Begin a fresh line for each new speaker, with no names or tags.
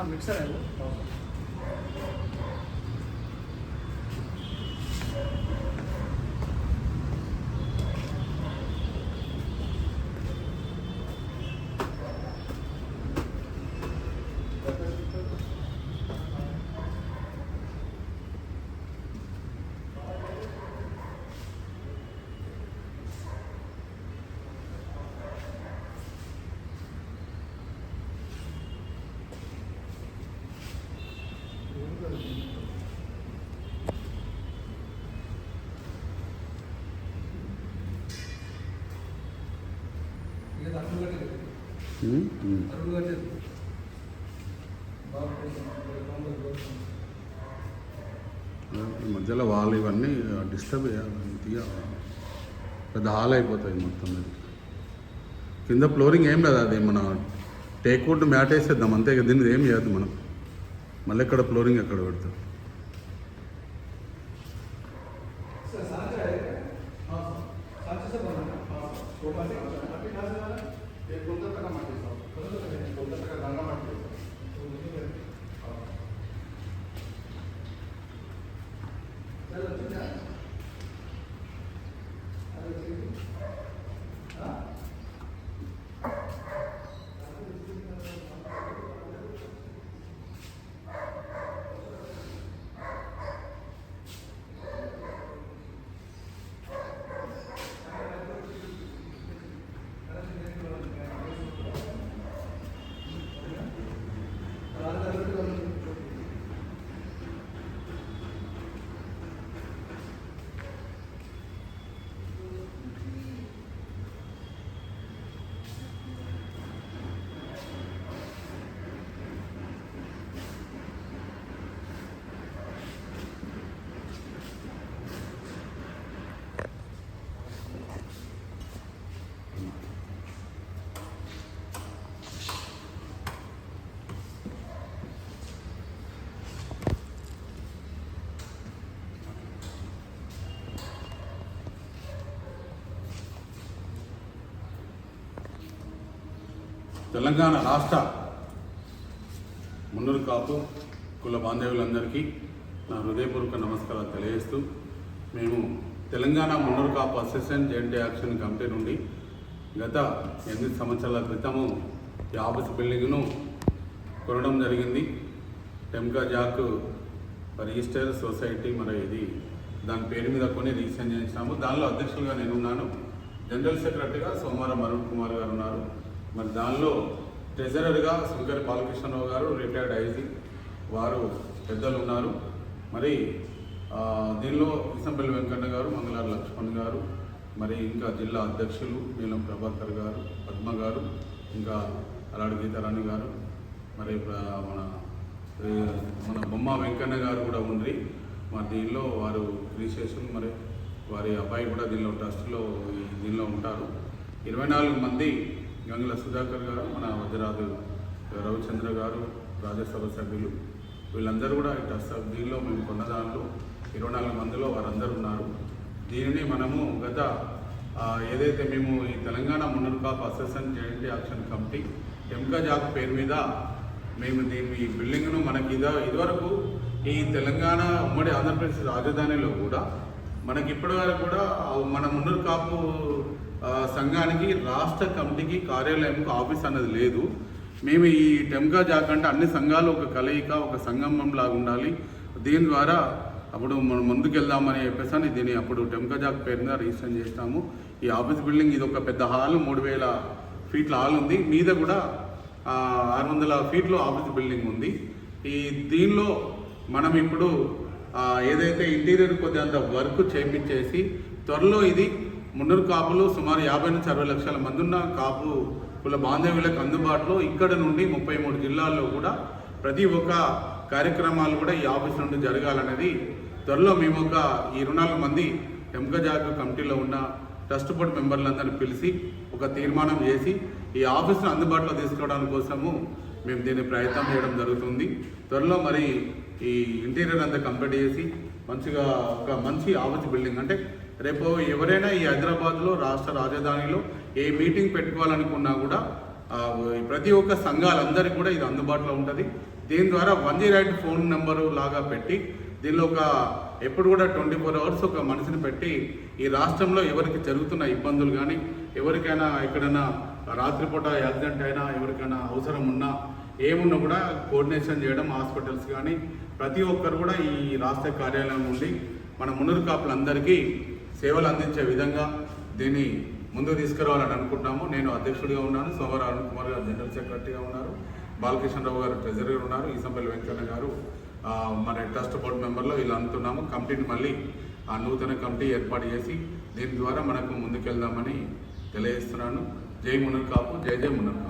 아, 몇
살이에요? ఈ మధ్యలో వాళ్ళు ఇవన్నీ డిస్టర్బ్ చేయాలి తీయాలి పెద్ద హాల్ అయిపోతాయి మొత్తం అది కింద ఫ్లోరింగ్ ఏం లేదు అది మన టేక్ వుడ్ మ్యాట్ వేసేద్దాం అంతే దీన్ని ఏం చేయద్దు మనం. మళ్ళీ ఎక్కడ ఫ్లోరింగ్ ఎక్కడ పెడతాం తెలంగాణ రాష్ట్ర మున్నూరు కాపు కుల బాంధవులందరికీ నా హృదయపూర్వక నమస్కారాలు తెలియజేస్తూ మేము Telangana Munnuru Kapu association joint action committee నుండి గత ఎనిమిది సంవత్సరాల క్రితము ఈ ఆఫీస్ బిల్డింగ్ను కొనడం జరిగింది. టెంకా జాక్ రిజిస్టర్ సొసైటీ మరి ఇది దాని పేరు మీద కొని రిజిస్టర్ చేసినాము దానిలో అధ్యక్షులుగా నేను ఉన్నాను జనరల్ సెక్రటరీగా సోమవారం అరుణ్ కుమార్ గారు ఉన్నారు. మరి దానిలో ట్రెజరర్గా శంకర్ బాలకృష్ణరావు గారు రిటైర్డ్ ఐజీ. వారు పెద్దలు ఉన్నారు. మరి దీనిలో ఇసంపల్లి వెంకన్న గారు మంగళారు లక్ష్మణ్ గారు మరి ఇంకా జిల్లా అధ్యక్షులు నీలం ప్రభాకర్ గారు పద్మ గారు ఇంకా అలాడు గీతారాణి గారు మరి మన మన బొమ్మ వెంకన్న గారు కూడా ఉంది మరి దీనిలో వారు క్రియేషన్ మరి వారి అబ్బాయి కూడా దీనిలో ట్రస్ట్లో దీనిలో ఉంటారు. ఇరవై నాలుగు మంది గంగుల సుధాకర్ గారు మన వజ్రరాజు రవిచంద్ర గారు రాజ్యసభ సభ్యులు. వీళ్ళందరూ కూడా ఈ దీనిలో మేము కొన్న దాంట్లో ఇరవై నాలుగు మందిలో వారందరూ ఉన్నారు. దీనిని మనము గత ఏదైతే మేము ఈ Telangana Munnuru Kapu association joint action committee ఎంకజాబ్ పేరు మీద మేము దీన్ని ఈ బిల్డింగ్ను మనకి ఇద ఇదివరకు ఈ తెలంగాణ ఉమ్మడి ఆంధ్రప్రదేశ్ రాజధానిలో కూడా మనకి ఇప్పటి వరకు కూడా మన మున్నూరు కాపు సంఘానికి రాష్ట్ర కమిటీకి కార్యాలయంకు ఆఫీస్ అన్నది లేదు. మేము ఈ టెంకా జాక్ అంటే అన్ని సంఘాలు ఒక కలయిక ఒక సంగమం లాగా ఉండాలి. దీని ద్వారా అప్పుడు మనం ముందుకెళ్దామని చెప్పేసి అని దీన్ని అప్పుడు టెంకా జాక్ పేరు మీద రిజిస్టర్ చేస్తాము. ఈ ఆఫీస్ బిల్డింగ్ ఇది ఒక పెద్ద హాల్ మూడు వేల ఫీట్ల హాల్ ఉంది. మీద కూడా ఆరు వందల ఫీట్లు ఆఫీస్ బిల్డింగ్ ఉంది. ఈ దీనిలో మనం ఇప్పుడు ఏదైతే ఇంటీరియర్ కొద్దిగంత వర్క్ చేపించేసి త్వరలో ఇది మున్నూరు కాపులు సుమారు యాభై నుంచి అరవై లక్షల మంది ఉన్న కాపు కుల బాంధవ్యులకు అందుబాటులో ఇక్కడ నుండి ముప్పై మూడు జిల్లాల్లో కూడా ప్రతి ఒక్క కార్యక్రమాలు కూడా ఈ ఆఫీస్ నుండి జరగాలనేది త్వరలో మేము ఒక ఇరవై నాలుగు మంది ఎంకజాగ్ కమిటీలో ఉన్న ట్రస్ట్ బోర్డు మెంబర్లందరినీ పిలిచి ఒక తీర్మానం చేసి ఈ ఆఫీస్ను అందుబాటులో తీసుకోవడానికి కోసము మేము దీన్ని ప్రయత్నం చేయడం జరుగుతుంది. త్వరలో మరి ఈ ఇంటీరియర్ అంతా కంప్లీట్ చేసి మంచిగా ఒక మంచి ఆఫీస్ బిల్డింగ్. అంటే రేపు ఎవరైనా ఈ హైదరాబాద్లో రాష్ట్ర రాజధానిలో ఏ మీటింగ్ పెట్టుకోవాలనుకున్నా కూడా ప్రతి ఒక్క సంఘాలందరికీ కూడా ఇది అందుబాటులో ఉంటుంది. దీని ద్వారా one zero eight phone number లాగా పెట్టి దీనిలో ఒక ఎప్పుడు కూడా ట్వంటీ ఫోర్ అవర్స్ ఒక మనిషిని పెట్టి ఈ రాష్ట్రంలో ఎవరికి జరుగుతున్న ఇబ్బందులు కానీ ఎవరికైనా ఎక్కడైనా రాత్రిపూట యాక్సిడెంట్ అయినా ఎవరికైనా అవసరం ఉన్నా ఏమున్నా కూడా కోఆర్డినేషన్ చేయడం హాస్పిటల్స్ కానీ ప్రతి ఒక్కరు కూడా ఈ రాష్ట్ర కార్యాలయం నుండి మన మున్నూరు కాపులందరికీ సేవలు అందించే విధంగా దీన్ని ముందుకు తీసుకురావాలని అనుకుంటున్నాము. నేను అధ్యక్షుడిగా ఉన్నాను. సోమవారం అరుణ్ కుమార్ గారు జనరల్ సెక్రటరీగా ఉన్నారు. బాలకృష్ణరావు గారు ట్రెజరీగా ఉన్నారు. ఈసంపల్లి వెంకన్న గారు మన ట్రస్ట్ బోర్డు మెంబర్లో ఇలా అనుకున్నాము కమిటీని మళ్ళీ ఆ నూతన కమిటీ ఏర్పాటు చేసి దీని ద్వారా మనకు ముందుకెళ్దామని తెలియజేస్తున్నాను. జై మునర్ కాపు జై జై మునర్ కాపు